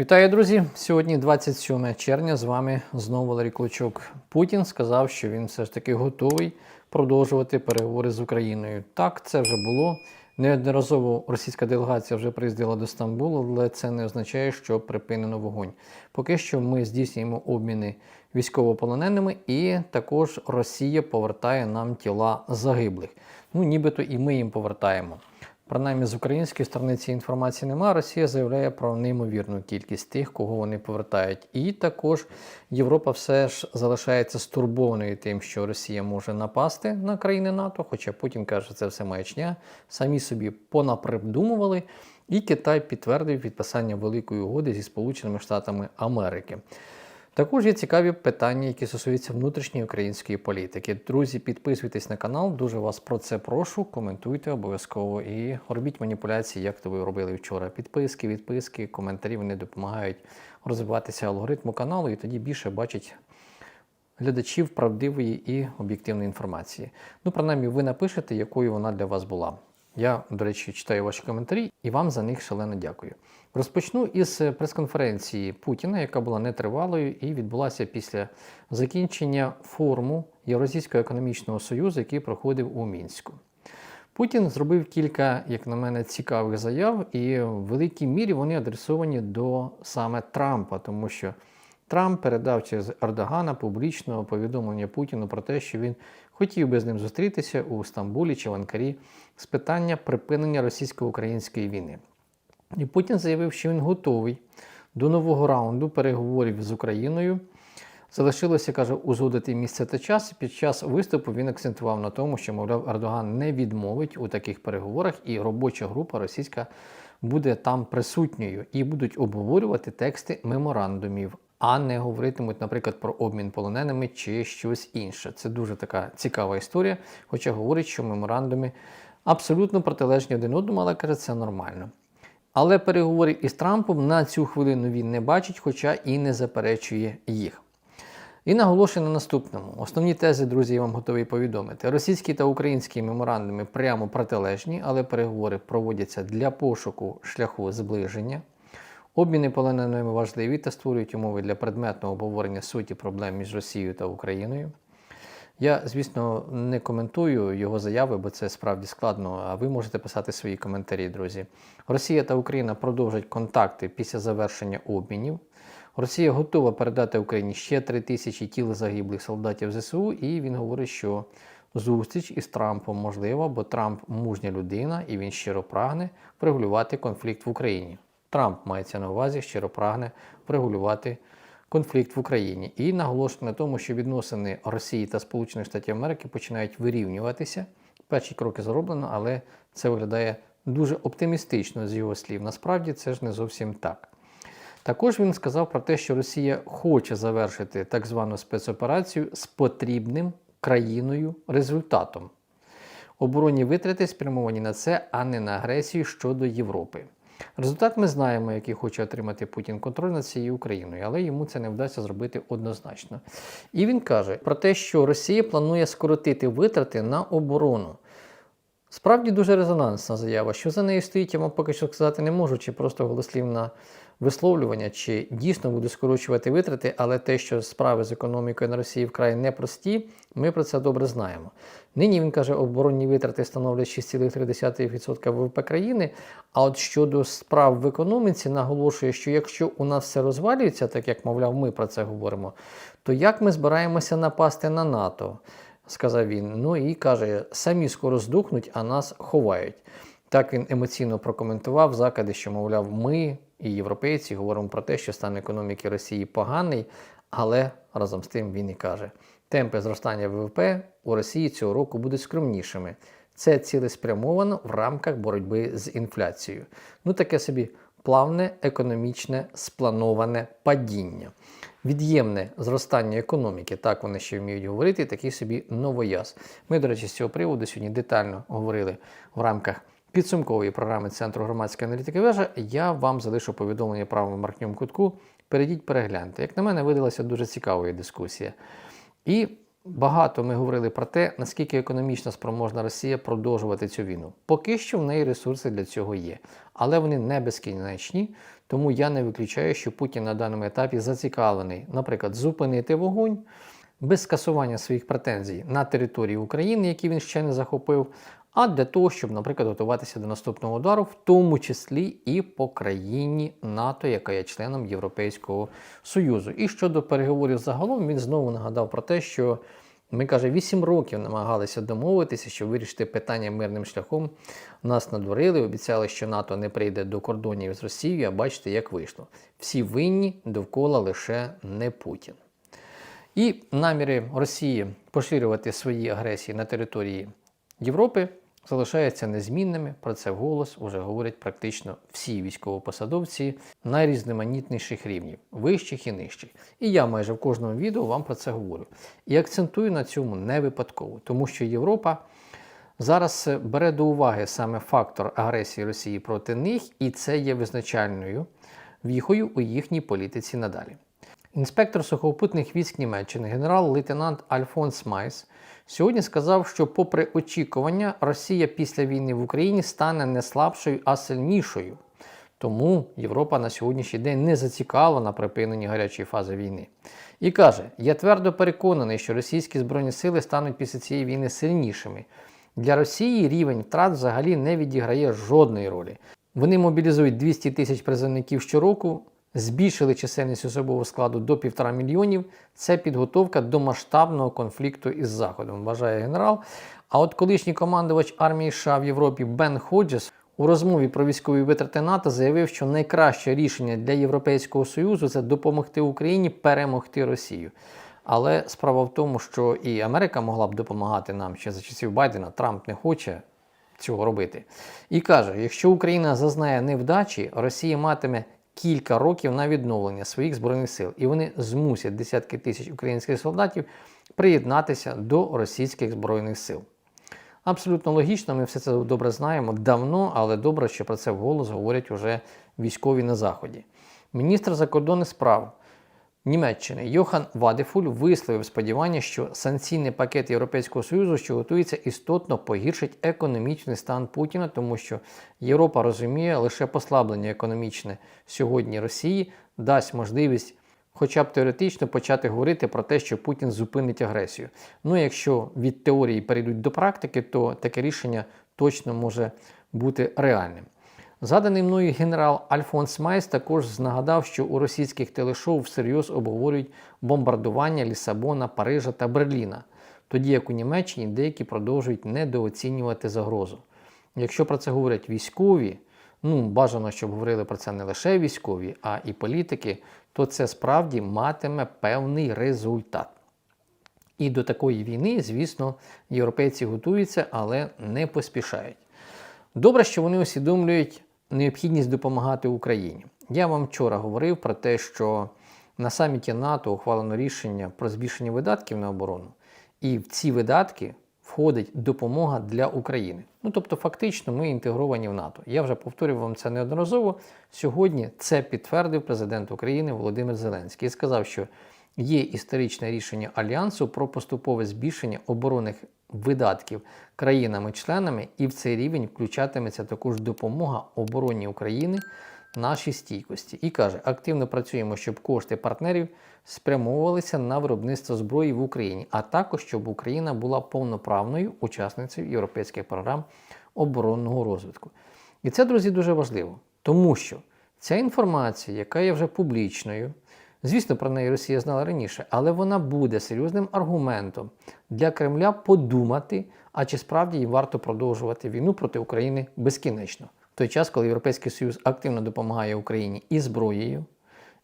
Вітаю, друзі! Сьогодні 27 червня. З вами знову Валерій Клочок. Путін сказав, що він все ж таки готовий продовжувати переговори з Україною. Так, це вже було. Неодноразово російська делегація вже приїздила до Стамбулу, але це не означає, що припинено вогонь. Поки що ми здійснюємо обміни військовополоненими, і також Росія повертає нам тіла загиблих. Ну, нібито і ми їм повертаємо. Принаймні з української сторони цієї інформації немає. Росія заявляє про неймовірну кількість тих, кого вони повертають. І також Європа все ж залишається стурбованою тим, що Росія може напасти на країни НАТО, хоча Путін каже, що це все маячня. Самі собі понапридумували. І Китай підтвердив підписання великої угоди зі Сполученими Штатами Америки. Також є цікаві питання, які стосуються внутрішньої української політики. Друзі, підписуйтесь на канал, дуже вас про це прошу. Коментуйте обов'язково і робіть маніпуляції, як то ви робили вчора. Підписки, відписки, коментарі вони допомагають розвиватися алгоритму каналу, і тоді більше бачать глядачів правдивої і об'єктивної інформації. Ну, принаймні, ви напишете, якою вона для вас була. Я, до речі, читаю ваші коментарі і вам за них шалено дякую. Розпочну із прес-конференції Путіна, яка була нетривалою і відбулася після закінчення форуму Євразійського економічного союзу, який проходив у Мінську. Путін зробив кілька, як на мене, цікавих заяв, і в великій мірі вони адресовані до саме Трампа, тому що Трамп передав через Ердогана публічного повідомлення Путіну про те, що він хотів би з ним зустрітися у Стамбулі чи в Анкарі з питання припинення російсько-української війни. І Путін заявив, що він готовий до нового раунду переговорів з Україною. Залишилося, каже, узгодити місце та час. Під час виступу він акцентував на тому, що, мовляв, Ердоган не відмовить у таких переговорах, і робоча група російська буде там присутньою і будуть обговорювати тексти меморандумів, а не говоритимуть, наприклад, про обмін полоненими чи щось інше. Це дуже така цікава історія, хоча говорить, що меморандуми абсолютно протилежні один одному, але каже, це нормально. Але переговорів із Трампом на цю хвилину він не бачить, хоча і не заперечує їх. І наголошує на наступному. Основні тези, друзі, я вам готовий повідомити. Російські та українські меморандуми прямо протилежні, але переговори проводяться для пошуку шляху зближення. Обміни полоненими важливі та створюють умови для предметного обговорення суті проблем між Росією та Україною. Я, звісно, не коментую його заяви, бо це справді складно. А ви можете писати свої коментарі, друзі. Росія та Україна продовжать контакти після завершення обмінів. Росія готова передати Україні ще 3 тисячі тіл загиблих солдатів ЗСУ, і він говорить, що зустріч із Трампом можлива, бо Трамп мужня людина і він щиро прагне врегулювати конфлікт в Україні. Трамп мається на увазі, щиро прагне врегулювати конфлікт в Україні і наголошує на тому, що відносини Росії та Сполучених Штатів Америки починають вирівнюватися. Перші кроки зроблено, але це виглядає дуже оптимістично з його слів. Насправді це ж не зовсім так. Також він сказав про те, що Росія хоче завершити так звану спецоперацію з потрібним країною результатом. Оборонні витрати спрямовані на це, а не на агресію щодо Європи. Результат ми знаємо, який хоче отримати Путін контроль над цією Україною, але йому це не вдасться зробити однозначно. І він каже про те, що Росія планує скоротити витрати на оборону. Справді дуже резонансна заява. Що за нею стоїть, я вам поки що сказати не можу, чи просто голослівна висловлювання, чи дійсно буде скорочувати витрати, але те, що справи з економікою на Росії вкрай непрості, ми про це добре знаємо. Нині він каже, оборонні витрати становлять 6,3% ВВП країни. А от щодо справ в економіці, наголошує, що якщо у нас все розвалюється, так як мовляв, ми про це говоримо, то як ми збираємося напасти на НАТО? Сказав він. Ну і каже, самі скоро здухнуть, а нас ховають. Так він емоційно прокоментував закиди, що, мовляв, ми і європейці говоримо про те, що стан економіки Росії поганий, але разом з тим він і каже, темпи зростання ВВП у Росії цього року будуть скромнішими. Це цілеспрямовано в рамках боротьби з інфляцією. Ну, таке собі плавне, економічне, сплановане падіння. Від'ємне зростання економіки, так вони ще вміють говорити, такий собі новояз. Ми, до речі, з цього приводу сьогодні детально говорили в рамках підсумкової програми Центру громадської аналітики вежа. Я вам залишу повідомлення правому маркньому кутку. Перейдіть, перегляньте. Як на мене, видалася дуже цікавою дискусія. І Багато ми говорили про те, наскільки економічно спроможна Росія продовжувати цю війну. Поки що в неї ресурси для цього є, але вони не безкінечні, тому я не виключаю, що Путін на даному етапі зацікавлений, наприклад, зупинити вогонь без скасування своїх претензій на території України, які він ще не захопив, а для того, щоб, наприклад, готуватися до наступного удару, в тому числі і по країні НАТО, яка є членом Європейського Союзу. І щодо переговорів загалом, він знову нагадав про те, що ми каже, 8 років намагалися домовитися, щоб вирішити питання мирним шляхом. Нас надурили, обіцяли, що НАТО не прийде до кордонів з Росією, а бачите, як вийшло. Всі винні довкола лише не Путін. І наміри Росії поширювати свої агресії на території Європи залишаються незмінними. Про це вголос вже говорять практично всі військовопосадовці найрізноманітніших рівнів, вищих і нижчих. І я майже в кожному відео вам про це говорю. І акцентую на цьому не випадково, тому що Європа зараз бере до уваги саме фактор агресії Росії проти них, і це є визначальною віхою у їхній політиці надалі. Інспектор сухопутних військ Німеччини, генерал-лейтенант Альфонс Майс, сьогодні сказав, що, попри очікування, Росія після війни в Україні стане не слабшою, а сильнішою. Тому Європа на сьогоднішній день не зацікавлена припиненні гарячої фази війни. І каже: Я твердо переконаний, що російські збройні сили стануть після цієї війни сильнішими. Для Росії рівень втрат взагалі не відіграє жодної ролі. Вони мобілізують 200 тисяч призовників щороку, збільшили чисельність особового складу до півтора мільйонів. Це підготовка до масштабного конфлікту із Заходом, вважає генерал. А от колишній командувач армії США в Європі Бен Ходжес у розмові про військові витрати НАТО заявив, що найкраще рішення для Європейського Союзу це допомогти Україні перемогти Росію. Але справа в тому, що і Америка могла б допомагати нам ще за часів Байдена. Трамп не хоче цього робити. І каже: якщо Україна зазнає невдачі, Росія матиме кілька років на відновлення своїх збройних сил, і вони змусять десятки тисяч українських солдатів приєднатися до російських збройних сил. Абсолютно логічно, ми все це добре знаємо давно, але добре, що про це вголос говорять уже військові на Заході. Міністр закордонних справ Німеччини Йохан Вадефуль висловив сподівання, що санкційний пакет Європейського Союзу, що готується, істотно погіршить економічний стан Путіна, тому що Європа розуміє, лише послаблення економічне сьогодні Росії дасть можливість. Хоча б теоретично почати говорити про те, що Путін зупинить агресію. Ну, якщо від теорії перейдуть до практики, то таке рішення точно може бути реальним. Згаданий мною генерал Альфонс Майс також нагадав, що у російських телешоу всерйоз обговорюють бомбардування Лісабона, Парижа та Берліна, тоді як у Німеччині деякі продовжують недооцінювати загрозу. Якщо про це говорять військові, ну бажано, щоб говорили про це не лише військові, а і політики, то це справді матиме певний результат. І до такої війни, звісно, європейці готуються, але не поспішають. Добре, що вони усвідомлюють необхідність допомагати Україні. Я вам вчора говорив про те, що на саміті НАТО ухвалено рішення про збільшення видатків на оборону, і в ці видатки входить допомога для України. Ну тобто, фактично, ми інтегровані в НАТО. Я вже повторював вам це неодноразово. Сьогодні це підтвердив президент України Володимир Зеленський і сказав, що є історичне рішення Альянсу про поступове збільшення оборонних видатків країнами-членами, і в цей рівень включатиметься також допомога обороні України нашій стійкості. І каже, активно працюємо, щоб кошти партнерів спрямовувалися на виробництво зброї в Україні, а також щоб Україна була повноправною учасницею європейських програм оборонного розвитку. І це, друзі, дуже важливо, тому що ця інформація, яка є вже публічною, Звісно, про неї Росія знала раніше, але вона буде серйозним аргументом для Кремля подумати, а чи справді їм варто продовжувати війну проти України безкінечно. В той час, коли Європейський Союз активно допомагає Україні і зброєю,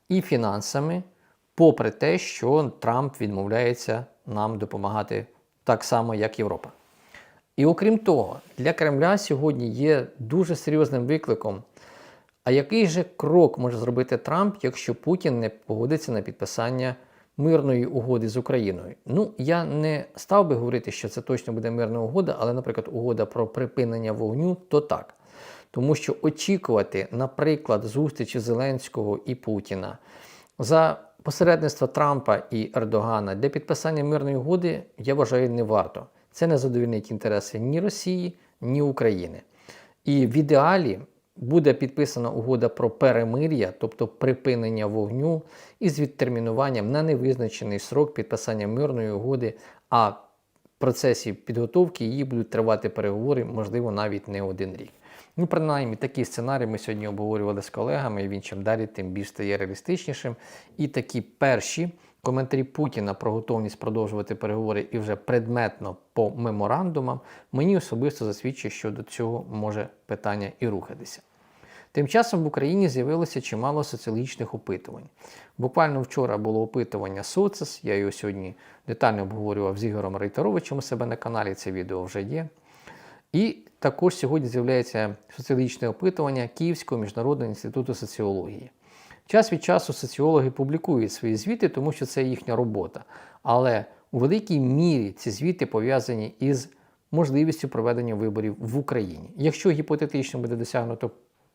і фінансами, попри те, що Трамп відмовляється нам допомагати так само, як Європа. І окрім того, для Кремля сьогодні є дуже серйозним викликом. А який же крок може зробити Трамп, якщо Путін не погодиться на підписання мирної угоди з Україною? Ну, я не став би говорити, що це точно буде мирна угода, але, наприклад, угода про припинення вогню, то так. Тому що очікувати, наприклад, зустрічі Зеленського і Путіна за Посередництва Трампа і Ердогана для підписання мирної угоди, я вважаю, не варто. Це не задовільнить інтереси ні Росії, ні України. І в ідеалі буде підписана угода про перемир'я, тобто припинення вогню, із відтермінуванням на невизначений срок підписання мирної угоди, а в процесі підготовки її будуть тривати переговори, можливо, навіть не один рік. Ну, принаймні, такий сценарій ми сьогодні обговорювали з колегами, і він чим далі, тим більш стає реалістичнішим. І такі перші коментарі Путіна про готовність продовжувати переговори і вже предметно по меморандумам, мені особисто засвідчує, що до цього може питання і рухатися. Тим часом в Україні з'явилося чимало соціологічних опитувань. Буквально вчора було опитування Соцес, я його сьогодні детально обговорював з Ігорем Рейтеровичем у себе на каналі, це відео вже є. І також сьогодні з'являється соціологічне опитування Київського міжнародного інституту соціології. Час від часу соціологи публікують свої звіти, тому що це їхня робота. Але у великій мірі ці звіти пов'язані із можливістю проведення виборів в Україні. Якщо гіпотетично буде досягнуто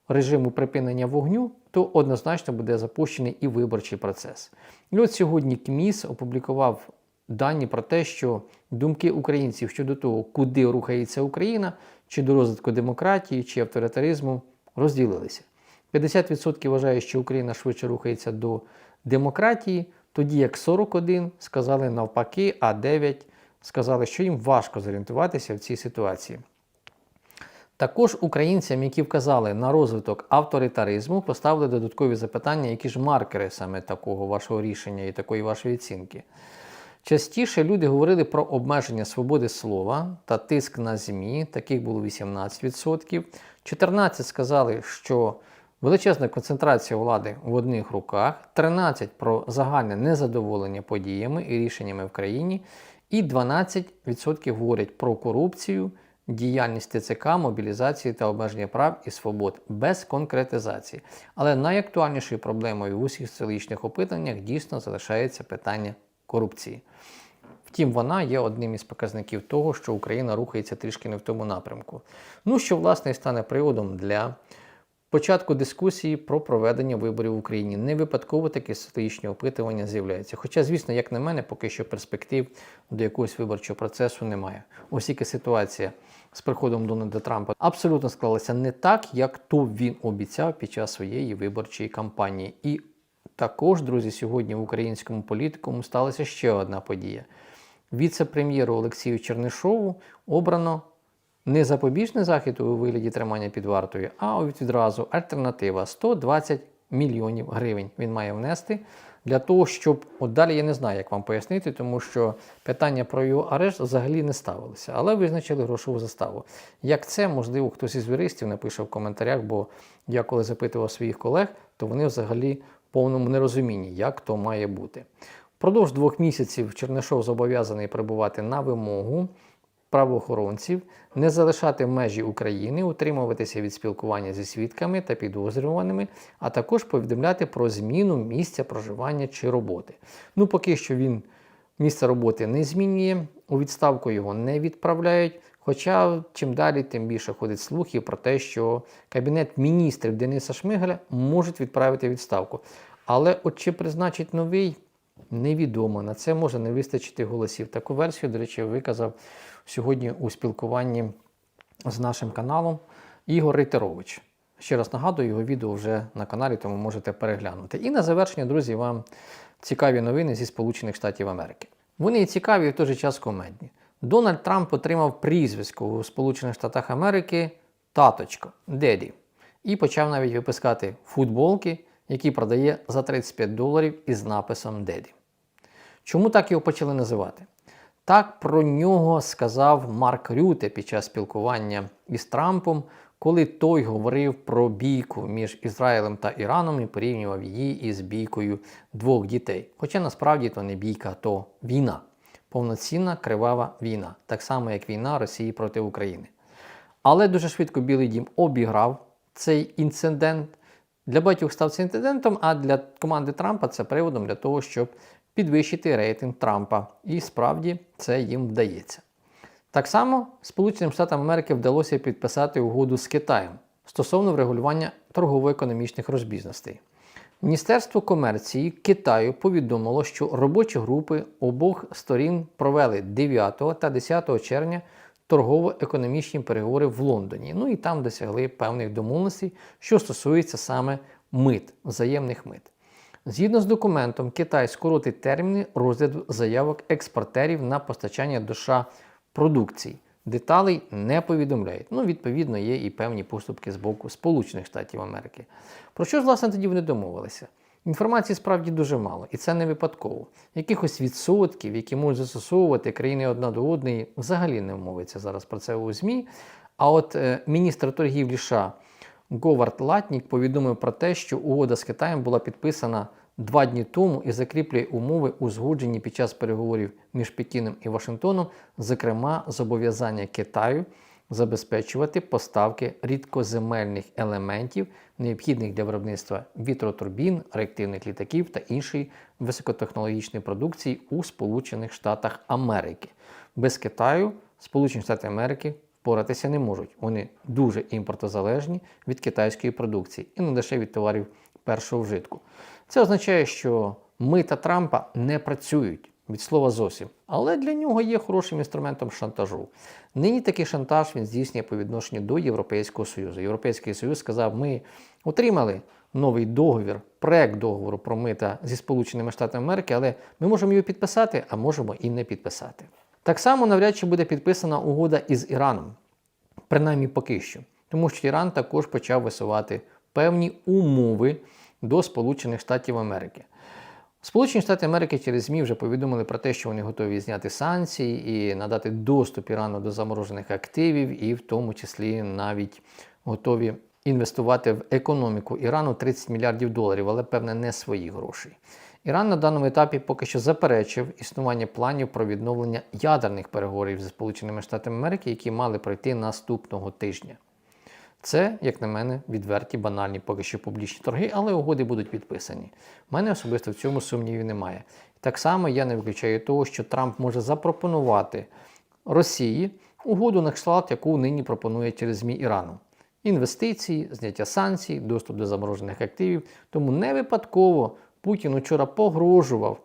режиму припинення вогню, то однозначно буде запущений і виборчий процес. І от сьогодні КМІС опублікував дані про те, що думки українців щодо того, куди рухається Україна, чи до розвитку демократії, чи авторитаризму, розділилися. 50% вважають, що Україна швидше рухається до демократії, тоді як 41 сказали навпаки, а 9 сказали, що їм важко зорієнтуватися в цій ситуації. Також українцям, які вказали на розвиток авторитаризму, поставили додаткові запитання, які ж маркери саме такого вашого рішення і такої вашої оцінки. Частіше люди говорили про обмеження свободи слова та тиск на ЗМІ, таких було 18%. 14 сказали, що величезна концентрація влади в одних руках, 13 про загальне незадоволення подіями і рішеннями в країні, і 12% говорять про корупцію, діяльність ТЦК, мобілізації та обмеження прав і свобод без конкретизації. Але найактуальнішою проблемою в усіх соціологічних опитаннях дійсно залишається питання корупції. Втім, вона є одним із показників того, що Україна рухається трішки не в тому напрямку. Ну, що, власне, і стане приводом для початку дискусії про проведення виборів в Україні. Не випадково такі стратегічні опитування з'являються. Хоча, звісно, як на мене, поки що перспектив до якогось виборчого процесу немає. Оскільки ситуація з приходом Дональда Трампа абсолютно склалася не так, як то він обіцяв під час своєї виборчої кампанії. І також, друзі, сьогодні в українському політикуму сталася ще одна подія. Віце-прем'єру Олексію Чернишову обрано не запобіжний захід у вигляді тримання під вартою, а відразу альтернатива 120 мільйонів гривень. Він має внести для того, щоб от далі я не знаю, як вам пояснити, тому що питання про його арешт взагалі не ставилося, але визначили грошову заставу. Як це, можливо, хтось із юристів напише в коментарях, бо я коли запитував своїх колег, то вони взагалі в повному нерозумінні, як то має бути. Впродовж двох місяців Чернишов зобов'язаний перебувати на вимогу правоохоронців, не залишати межі України, утримуватися від спілкування зі свідками та підозрюваними, а також повідомляти про зміну місця проживання чи роботи. Ну, поки що він місце роботи не змінює, у відставку його не відправляють. Хоча чим далі, тим більше ходить слухів про те, що Кабінет міністрів Дениса Шмигаля можуть відправити відставку. Але от чи призначить новий, невідомо. На це може не вистачити голосів. Таку версію, до речі, виказав сьогодні у спілкуванні з нашим каналом Ігор Рейтерович. Ще раз нагадую, його відео вже на каналі, тому можете переглянути. І на завершення, друзі, вам цікаві новини зі Сполучених Штатів Америки. Вони і цікаві, і в той же час комедні. Дональд Трамп отримав прізвисько у Сполучених Штатах Америки таточко, деді. І почав навіть випускати футболки, які продає за 35 доларів із написом Деді. Чому так його почали називати? Так про нього сказав Марк Рюте під час спілкування із Трампом, коли той говорив про бійку між Ізраїлем та Іраном і порівнював її із бійкою двох дітей. Хоча насправді то не бійка, то війна. Повноцінна кривава війна, так само як війна Росії проти України. Але дуже швидко Білий Дім обіграв цей інцидент. Для багатьох став це інцидентом, а для команди Трампа це приводом для того, щоб підвищити рейтинг Трампа. І справді це їм вдається. Так само Сполученим Штатам Америки вдалося підписати угоду з Китаєм стосовно врегулювання торгово-економічних розбіжностей. Міністерство комерції Китаю повідомило, що робочі групи обох сторін провели 9 та 10 червня торгово-економічні переговори в Лондоні. Ну і там досягли певних домовленостей, що стосується саме мит, взаємних мит. Згідно з документом, Китай скоротить терміни розгляду заявок експортерів на постачання до США продукції. Деталей не повідомляють. Ну, відповідно, є і певні поступки з боку Сполучених Штатів Америки. Про що ж, власне, тоді вони домовилися? Інформації справді дуже мало, і це не випадково. Якихось відсотків, які можуть застосовувати країни одна до одної, взагалі не мовиться зараз про це у ЗМІ. А от е, міністр торгівлі США Говард Латнік повідомив про те, що угода з Китаєм була підписана два дні тому і закріплює умови, узгоджені під час переговорів між Пекіном і Вашингтоном, зокрема зобов'язання Китаю забезпечувати поставки рідкоземельних елементів, необхідних для виробництва вітротурбін, реактивних літаків та іншої високотехнологічної продукції у Сполучених Штатах Америки. Без Китаю Сполучені Штати Америки впоратися не можуть. Вони дуже імпортозалежні від китайської продукції і не лише від товарів першого вжитку. Це означає, що мита Трампа не працюють від слова зовсім, але для нього є хорошим інструментом шантажу. Нині такий шантаж він здійснює по відношенню до Європейського Союзу. Європейський Союз сказав, ми отримали новий договір, проект договору про мита зі Сполученими Штатами Америки, але ми можемо його підписати, а можемо і не підписати. Так само навряд чи буде підписана угода із Іраном, принаймні поки що, тому що Іран також почав висувати певні умови до Сполучених Штатів Америки. Сполучені Штати Америки через ЗМІ вже повідомили про те, що вони готові зняти санкції і надати доступ Ірану до заморожених активів, і в тому числі навіть готові інвестувати в економіку Ірану 30 мільярдів доларів, але певне не свої гроші. Іран на даному етапі поки що заперечив існування планів про відновлення ядерних переговорів зі Сполученими Штатами Америки, які мали пройти наступного тижня. Це, як на мене, відверті, банальні поки що публічні торги, але угоди будуть підписані. У мене особисто в цьому сумнівів немає. Так само я не виключаю того, що Трамп може запропонувати Росії угоду на кшталт, яку нині пропонує через ЗМІ Ірану. Інвестиції, зняття санкцій, доступ до заморожених активів. Тому не випадково Путін вчора погрожував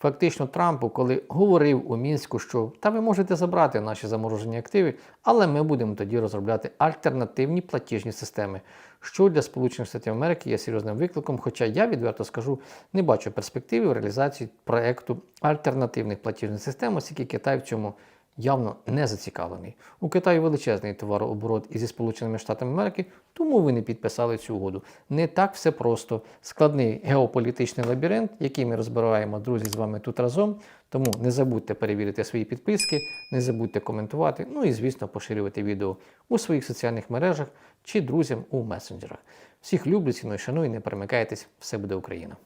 фактично Трампу, коли говорив у мінську, що та ви можете забрати наші заморожені активи, але ми будемо тоді розробляти альтернативні платіжні системи, що для Сполучених Штатів Америки є серйозним викликом. Хоча я відверто скажу, не бачу перспективи в реалізації проекту альтернативних платіжних систем, оскільки Китай в цьому явно не зацікавлений. У Китаї величезний товарооборот із Сполученими Штатами Америки, тому ви не підписали цю угоду. Не так все просто. Складний геополітичний лабіринт, який ми розбираємо, друзі, з вами тут разом. Тому не забудьте перевірити свої підписки, не забудьте коментувати, ну і, звісно, поширювати відео у своїх соціальних мережах чи друзям у месенджерах. Всіх люблю, ціную, шаную, не перемикайтесь, все буде Україна!